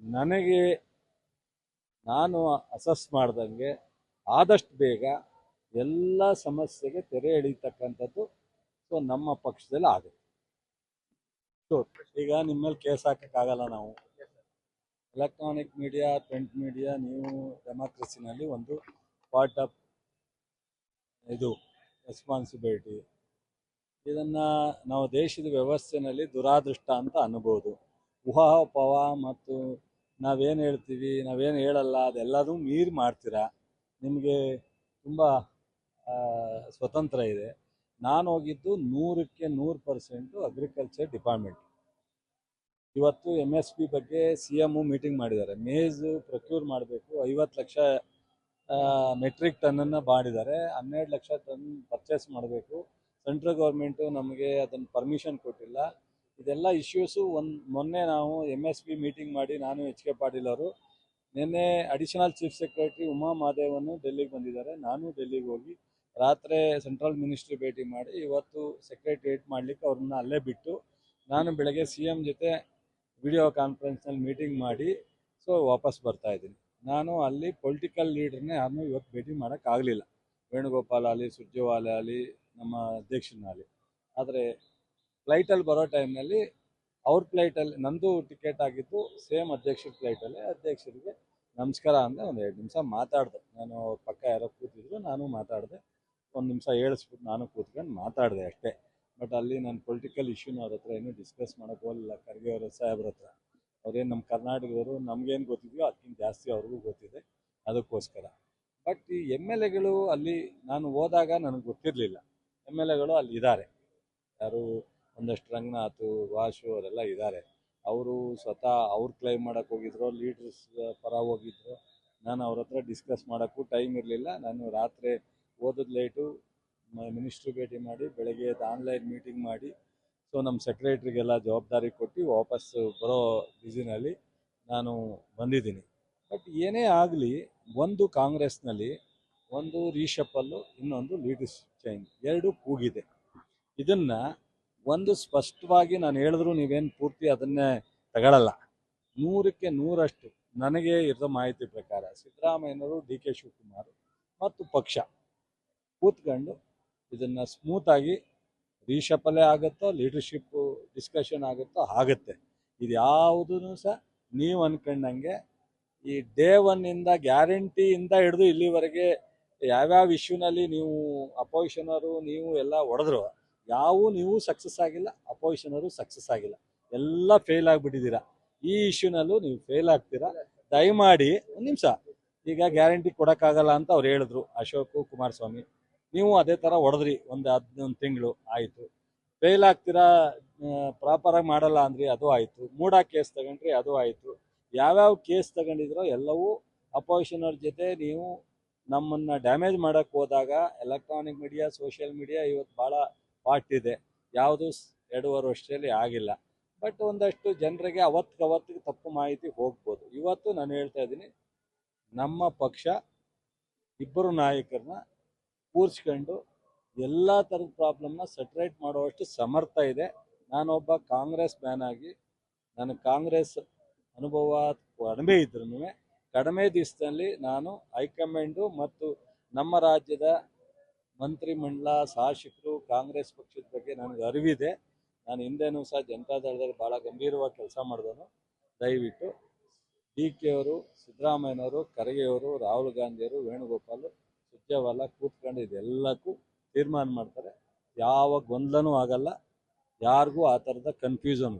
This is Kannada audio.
ನನಗೆ ನಾನು ಅಸಸ್ ಮಾಡ್ದಂಗೆ ಆದಷ್ಟು ಬೇಗ ಎಲ್ಲ ಸಮಸ್ಯೆಗೆ ತೆರೆ ಎಳೀತಕ್ಕಂಥದ್ದು ಸೊ ನಮ್ಮ ಪಕ್ಷದಲ್ಲಿ ಆಗುತ್ತೆ. ಈಗ ನಿಮ್ಮ ಮೇಲೆ ಕೇಸ್ ಹಾಕಕ್ಕಾಗಲ್ಲ ನಾವು. ಎಲೆಕ್ಟ್ರಾನಿಕ್ ಮೀಡಿಯಾ ಪ್ರಿಂಟ್ ಮೀಡಿಯಾ ನೀವು ಡೆಮಾಕ್ರಸಿನಲ್ಲಿ ಒಂದು ಪಾರ್ಟ್ ಆಫ್ ಇದು ರೆಸ್ಪಾನ್ಸಿಬಿಲಿಟಿ ಇದನ್ನ ನಾವು ದೇಶದ ವ್ಯವಸ್ಥೆಯಲ್ಲಿ ದುರಾದೃಷ್ಟ ಅಂತ ಅನ್ಬೋದು. ಊಹಾಪೋಹ ಮತ್ತು ನಾವೇನು ಹೇಳ್ತೀವಿ, ನಾವೇನು ಹೇಳಲ್ಲ ಅದೆಲ್ಲದೂ ಮೀರಿ ಮಾಡ್ತೀರಾ? ನಿಮಗೆ ತುಂಬ ಸ್ವತಂತ್ರ ಇದೆ. ನಾನು ಹೋಗಿದ್ದು ನೂರಕ್ಕೆ ನೂರು ಪರ್ಸೆಂಟು ಅಗ್ರಿಕಲ್ಚರ್ ಡಿಪಾರ್ಟ್ಮೆಂಟ್ ಇವತ್ತು ಎಂ ಎಸ್ ಪಿ ಬಗ್ಗೆ ಸಿ ಎಮ್ಮು ಮೀಟಿಂಗ್ ಮಾಡಿದ್ದಾರೆ. ಮೇಜ್ ಪ್ರೊಕ್ಯೂರ್ ಮಾಡಬೇಕು, ಐವತ್ತು ಲಕ್ಷ ಮೆಟ್ರಿಕ್ ಟನ್ನನ್ನು ಮಾಡಿದ್ದಾರೆ. ಹನ್ನೆರಡು ಲಕ್ಷ ಟನ್ ಪರ್ಚೇಸ್ ಮಾಡಬೇಕು. ಸೆಂಟ್ರಲ್ ಗೌರ್ಮೆಂಟು ನಮಗೆ ಅದನ್ನು ಪರ್ಮಿಷನ್ ಕೊಟ್ಟಿಲ್ಲ. ಇದೆಲ್ಲ ಇಶ್ಯೂಸು ಒಂದು ಮೊನ್ನೆ ನಾವು ಎಂ ಎಸ್ ಪಿ ಮೀಟಿಂಗ್ ಮಾಡಿ ನಾನು ಎಚ್ ಕೆ ಪಾಟೀಲ್ ಅವರು. ನಿನ್ನೆ ಅಡಿಷನಲ್ ಚೀಫ್ ಸೆಕ್ರೆಟರಿ ಉಮಾ ಮಹಾದೇವನ್ನು ಡೆಲ್ಲಿಗೆ ಬಂದಿದ್ದಾರೆ. ನಾನು ಡೆಲ್ಲಿಗೆ ಹೋಗಿ ರಾತ್ರಿ ಸೆಂಟ್ರಲ್ ಮಿನಿಸ್ಟ್ರಿ ಭೇಟಿ ಮಾಡಿ ಇವತ್ತು ಸೆಕ್ರೆಟ್ರಿಯೇಟ್ ಮಾಡಲಿಕ್ಕೆ ಅವ್ರನ್ನ ಅಲ್ಲೇ ಬಿಟ್ಟು ನಾನು ಬೆಳಗ್ಗೆ ಸಿ ಎಂ ಜೊತೆ ವಿಡಿಯೋ ಕಾನ್ಫರೆನ್ಸ್ನಲ್ಲಿ ಮೀಟಿಂಗ್ ಮಾಡಿ ಸೊ ವಾಪಸ್ ಬರ್ತಾ ಇದ್ದೀನಿ. ನಾನು ಅಲ್ಲಿ ಪೊಲಿಟಿಕಲ್ ಲೀಡರ್ನೇ ಯಾರನ್ನೂ ಇವತ್ತು ಭೇಟಿ ಮಾಡೋಕ್ಕಾಗಲಿಲ್ಲ. ವೇಣುಗೋಪಾಲ್ ಆಗಲಿ, ಸುರ್ಜೇವಾಲ ಆಗಲಿ, ನಮ್ಮ ಅಧ್ಯಕ್ಷನಾಗಲಿ ಆದರೆ ಫ್ಲೈಟಲ್ಲಿ ಬರೋ ಟೈಮ್ನಲ್ಲಿ ಅವ್ರ ಫ್ಲೈಟಲ್ಲಿ ನಂದು ಟಿಕೆಟ್ ಆಗಿದ್ದು ಸೇಮ್ ಅಧ್ಯಕ್ಷರ ಫ್ಲೈಟಲ್ಲಿ ಅಧ್ಯಕ್ಷರಿಗೆ ನಮಸ್ಕಾರ ಅಂತ ಒಂದು ಎರಡು ನಿಮಿಷ ಮಾತಾಡಿದೆ. ನಾನು ಪಕ್ಕ ಯಾರೋ ಕೂತಿದ್ರು, ನಾನು ಮಾತಾಡಿದೆ. ಒಂದು ನಿಮಿಷ ಹೇಳಿಸ್ಬಿಟ್ಟು ನಾನು ಕೂತ್ಕೊಂಡು ಮಾತಾಡಿದೆ ಅಷ್ಟೇ. ಬಟ್ ಅಲ್ಲಿ ನಾನು ಪೊಲಿಟಿಕಲ್ ಇಶ್ಯೂನ ಅವ್ರ ಹತ್ರ ಏನು ಡಿಸ್ಕಸ್ ಮಾಡೋಕ್ಕೆ ಹೋಗಲಿಲ್ಲ. ಖರ್ಗೆ ಅವರ ಸಾಹೇಬ್ರ ಹತ್ರ. ಅವ್ರೇನು ನಮ್ಮ ಕರ್ನಾಟಕದವರು ನಮಗೇನು ಗೊತ್ತಿದೆಯೋ ಅದಕ್ಕಿಂತ ಜಾಸ್ತಿ ಅವ್ರಿಗೂ ಗೊತ್ತಿದೆ. ಅದಕ್ಕೋಸ್ಕರ. ಬಟ್ ಈ ಎಂ ಎಲ್ ಎಗಳು ಅಲ್ಲಿ ನಾನು ಹೋದಾಗ ನನಗೆ ಗೊತ್ತಿರಲಿಲ್ಲ. ಎಂ ಎಲ್ ಎಗಳು ಅಲ್ಲಿ ಇದ್ದಾರೆ ಯಾರು ಒಂದಷ್ಟು ರಂಗನಾಥ್ ವಾಶು ಅವರೆಲ್ಲ ಇದ್ದಾರೆ. ಅವರು ಸ್ವತಃ ಅವ್ರು ಕ್ಲೈಮ್ ಮಾಡೋಕ್ಕೆ ಹೋಗಿದ್ರು ಲೀಡರ್ಸ್ ಪರ ಹೋಗಿದ್ರು. ನಾನು ಅವ್ರ ಹತ್ರ ಡಿಸ್ಕಸ್ ಮಾಡೋಕ್ಕೂ ಟೈಮ್ ಇರಲಿಲ್ಲ. ನಾನು ರಾತ್ರಿ ಓದೋದು ಲೇಟು ಮಿನಿಸ್ಟ್ರು ಭೇಟಿ ಮಾಡಿ, ಬೆಳಗ್ಗೆ ಆನ್ಲೈನ್ ಮೀಟಿಂಗ್ ಮಾಡಿ ಸೊ ನಮ್ಮ ಸೆಕ್ರೆಟ್ರಿಗೆಲ್ಲ ಜವಾಬ್ದಾರಿ ಕೊಟ್ಟು ವಾಪಸ್ ಬರೋ ಬ್ಯುಸಿನಲ್ಲಿ ನಾನು ಬಂದಿದ್ದೀನಿ. ಬಟ್ ಏನೇ ಆಗಲಿ, ಒಂದು ಕಾಂಗ್ರೆಸ್ನಲ್ಲಿ ಒಂದು ರೀಶಪ್ಪಲ್ಲು ಇನ್ನೊಂದು ಲೀಡರ್ಶಿಪ್ ಚೇಂಜ್ ಎರಡು ಕೂಗಿದೆ. ಇದನ್ನ ಒಂದು ಸ್ಪಷ್ಟವಾಗಿ ನಾನು ಹೇಳಿದ್ರು ನೀವೇನು ಪೂರ್ತಿ ಅದನ್ನೇ ತಗೊಳ್ಳಲ್ಲ ನೂರಕ್ಕೆ ನೂರಷ್ಟು ನನಗೆ ಇರೋ ಮಾಹಿತಿ ಪ್ರಕಾರ ಸಿದ್ದರಾಮಯ್ಯನವರು, ಡಿ ಕೆ ಶಿವಕುಮಾರ್ ಮತ್ತು ಪಕ್ಷ ಕೂತ್ಕೊಂಡು ಇದನ್ನು ಸ್ಮೂತಾಗಿ ರೀಶಪಲ್ಲೇ ಆಗುತ್ತೋ ಲೀಡರ್ಶಿಪ್ ಡಿಸ್ಕಷನ್ ಆಗುತ್ತೋ ಆಗುತ್ತೆ. ಇದು ಯಾವುದೂ ಸಹ ನೀವು ಅನ್ಕೊಂಡಂಗೆ ಈ ಡೇ ಒನ್ನಿಂದ ಗ್ಯಾರಂಟಿಯಿಂದ ಹಿಡಿದು ಇಲ್ಲಿವರೆಗೆ ಯಾವ್ಯಾವ ಇಶ್ಯೂನಲ್ಲಿ ನೀವು ಅಪೋಸಿಷನರು ನೀವು ಎಲ್ಲ ಹೊಡೆದ್ರು ಯಾವೂ ನೀವು ಸಕ್ಸಸ್ ಆಗಿಲ್ಲ ಅಪೋಸಿಷನರು ಸಕ್ಸಸ್ ಆಗಿಲ್ಲ. ಎಲ್ಲ ಫೇಲ್ ಆಗಿಬಿಟ್ಟಿದ್ದೀರಾ. ಈ ಇಶ್ಯೂನಲ್ಲೂ ನೀವು ಫೇಲ್ ಆಗ್ತೀರಾ. ದಯಮಾಡಿ ಒಂದು ನಿಮಿಷ. ಈಗ ಗ್ಯಾರಂಟಿ ಕೊಡೋಕ್ಕಾಗಲ್ಲ ಅಂತ ಅವ್ರು ಹೇಳಿದ್ರು. ಅಶೋಕ್, ಕುಮಾರಸ್ವಾಮಿ, ನೀವು ಅದೇ ಥರ ಹೊಡೆದ್ರಿ. ಒಂದು ಹದಿನೊಂದು ತಿಂಗಳು ಆಯಿತು. ಫೇಲ್ ಆಗ್ತೀರಾ ಪ್ರಾಪರಾಗಿ ಮಾಡಲ್ಲ ಅಂದ್ರಿ, ಅದು ಆಯಿತು. ಮೂಡ ಕೇಸ್ ತಗೊಂಡ್ರಿ, ಅದು ಆಯಿತು. ಯಾವ್ಯಾವ ಕೇಸ್ ತಗೊಂಡಿದ್ರೋ ಎಲ್ಲವೂ ಅಪೋಸಿಷನವ್ರ ಜೊತೆ ನೀವು ನಮ್ಮನ್ನು ಡ್ಯಾಮೇಜ್ ಮಾಡೋಕ್ಕೆ ಹೋದಾಗ ಎಲೆಕ್ಟ್ರಾನಿಕ್ ಮೀಡಿಯಾ ಸೋಷಿಯಲ್ ಮೀಡಿಯಾ ಇವತ್ತು ಭಾಳ ಪಾರ್ಟ್ ಇದೆ. ಯಾವುದು ಎರಡೂವರೆ ವರ್ಷದಲ್ಲಿ ಆಗಿಲ್ಲ. ಬಟ್ ಒಂದಷ್ಟು ಜನರಿಗೆ ಅವತ್ತು ಅವತ್ತಿಗೆ ತಪ್ಪು ಮಾಹಿತಿ ಹೋಗ್ಬೋದು. ಇವತ್ತು ನಾನು ಹೇಳ್ತಾ ಇದ್ದೀನಿ, ನಮ್ಮ ಪಕ್ಷ ಇಬ್ಬರು ನಾಯಕರನ್ನ ಕೂರಿಸ್ಕೊಂಡು ಎಲ್ಲ ಥರದ ಪ್ರಾಬ್ಲಮ್ನ ಸೆಟ್ರೇಟ್ ಮಾಡುವಷ್ಟು ಸಮರ್ಥ ಇದೆ. ನಾನೊಬ್ಬ ಕಾಂಗ್ರೆಸ್ ಮ್ಯಾನ್ ಆಗಿ ನನ್ನ ಕಾಂಗ್ರೆಸ್ ಅನುಭವ ಕಡಿಮೆ ಇದ್ರೂ ಕಡಿಮೆ ದಿವಸದಲ್ಲಿ ನಾನು ಹೈಕಮಾಂಡು ಮತ್ತು ನಮ್ಮ ರಾಜ್ಯದ ಮಂತ್ರಿಮಂಡಲ, ಶಾಸಕರು, ಕಾಂಗ್ರೆಸ್ ಪಕ್ಷದ ಬಗ್ಗೆ ನನಗೆ ಅರಿವಿದೆ. ನಾನು ಹಿಂದೆನೂ ಸಹ ಜನತಾದಳದಲ್ಲಿ ಭಾಳ ಗಂಭೀರವಾಗಿ ಕೆಲಸ ಮಾಡಿದನು ದಯವಿಟ್ಟು ಡಿ ಕೆ ಅವರು ಸಿದ್ದರಾಮಯ್ಯನವರು, ಖರ್ಗೆಯವರು, ರಾಹುಲ್ ಗಾಂಧಿಯವರು, ವೇಣುಗೋಪಾಲ್, ಸುರ್ಜೇವಾಲ ಕೂತ್ಕೊಂಡು ಇದೆಲ್ಲಕ್ಕೂ ತೀರ್ಮಾನ ಮಾಡ್ತಾರೆ. ಯಾವ ಗೊಂದಲನೂ ಆಗಲ್ಲ. ಯಾರಿಗೂ ಆ ಥರದ ಕನ್ಫ್ಯೂಷನ್